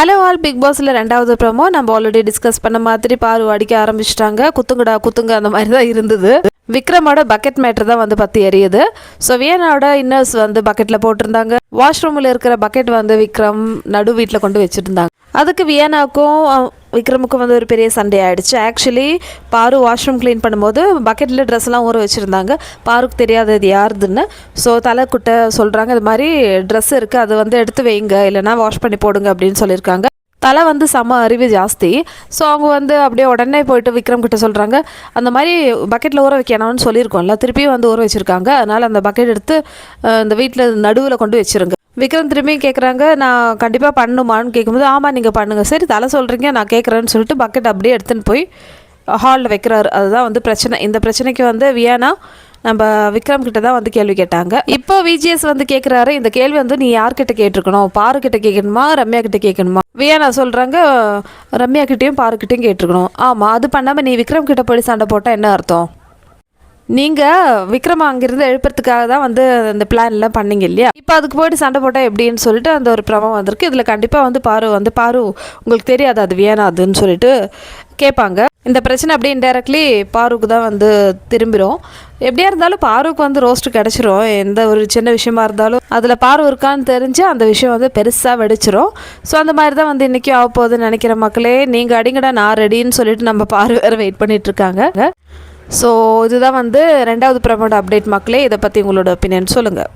Hello all big பாஸில் ரெண்டாவது promo நம்ம ஆல்ரெடி டிஸ்கஸ் பண்ண மாதிரி பாரு அடிக்க ஆரம்பிச்சிட்டாங்க. குத்துங்கடா குத்துங்க அந்த மாதிரி தான் இருந்தது. விக்ரமோட பக்கெட் மேட்ரு தான் வந்து பற்றி எரியுது. ஸோ வியனாவோட இன்னர்ஸ் வந்து பக்கெட்டில் போட்டிருந்தாங்க. வாஷ்ரூமில் இருக்கிற பக்கெட் வந்து விக்ரம் நடு வீட்டில் கொண்டு வச்சுருந்தாங்க. அதுக்கு வியனாக்கும் விக்ரமுக்கும் வந்து ஒரு பெரிய சண்டே ஆகிடுச்சு ஆக்சுவலி பாரு வாஷ்ரூம் க்ளீன் பண்ணும்போது பக்கெட்டில் ட்ரெஸ்லாம் ஊற வச்சுருந்தாங்க. பாருக்கு தெரியாதது யாருதுன்னு. ஸோ தலைக்குட்டை சொல்கிறாங்க இது மாதிரி ட்ரெஸ் இருக்குது அது வந்து எடுத்து வைங்க. இல்லைன்னா வாஷ் பண்ணி போடுங்க அப்படின்னு சொல்லியிருக்காங்க. தலை வந்து செம அறிவு ஜாஸ்தி. ஸோ அவங்க வந்து அப்படியே உடனே போயிட்டு விக்ரம் கிட்ட சொல்கிறாங்க அந்த மாதிரி பக்கெட்டில் ஊற வைக்கணும்னு சொல்லியிருக்கோம்ல. திருப்பியும் வந்து ஊற வச்சுருக்காங்க. அதனால் அந்த பக்கெட் எடுத்து இந்த வீட்டில் நடுவில் கொண்டு வச்சிருங்க. விக்ரம் திரும்பி கேட்குறாங்க நான் கண்டிப்பாக பண்ணுமான்னு கேட்கும்போது ஆமாம் நீங்கள் பண்ணுங்கள் சரி தலை சொல்கிறீங்க நான் கேட்குறேன்னு சொல்லிட்டு பக்கெட் அப்படியே எடுத்துன்னு போய் ஹாலில் வைக்கிறாரு. அதுதான் வந்து பிரச்சனை. இந்த பிரச்சனைக்கு வந்து வியானா நம்ம விக்ரம் கிட்ட தான் வந்து கேள்வி கேட்டாங்க. இப்போ விஜிஎஸ் வந்து கேட்குறாரு இந்த கேள்வி வந்து நீ யார்கிட்ட கேட்டிருக்கணும்? பாரு கிட்ட கேட்கணுமா ரம்யா கிட்ட கேட்கணுமா வியானா சொல்கிறாங்க ரம்யா கிட்டேயும் பாரு கிட்டேயும் கேட்டிருக்கணும். ஆமாம் அது பண்ணாமல் நீ விக்ரம் கிட்ட போய் சண்டை போட்டால் என்ன அர்த்தம்? நீங்கள் விக்ரம அங்கேருந்து எழுப்புறதுக்காக தான் வந்து அந்த பிளான்லாம் எல்லாம் பண்ணீங்க இல்லையா? இப்போ அதுக்கு போயிட்டு சண்டை போட்டால் எப்படின்னு சொல்லிட்டு அந்த ஒரு பிரமம் வந்திருக்கு. இதில் கண்டிப்பாக வந்து பாரு வந்து பாரு உங்களுக்கு தெரியாது அது வேணாதுன்னு சொல்லிட்டு கேட்பாங்க. இந்த பிரச்சனை அப்படியே இன்டெரக்ட்லி பாருக்கு தான் வந்து திரும்பிடும் எப்படியா இருந்தாலும் பாருக்கு வந்து ரோஸ்ட் கிடச்சிரும். எந்த ஒரு சின்ன விஷயமா இருந்தாலும் அதில் பாரு இருக்கான்னு தெரிஞ்சு அந்த விஷயம் வந்து பெருசாக வெடிச்சிரும். ஸோ அந்த மாதிரி தான் வந்து இன்றைக்கி ஆக போகுதுன்னு நினைக்கிற மக்களே நீங்கள் அடிங்கடா நான் ரெடின்னு சொல்லிட்டு நம்ம பாரு வேறு வெயிட் பண்ணிகிட்ருக்காங்க இருக்காங்க. ஸோ இதுதான் வந்து ரெண்டாவது ப்ரமோட் அப்டேட் மக்களே இதை பற்றி உங்களோட ஒப்பீனியன் சொல்லுங்கள்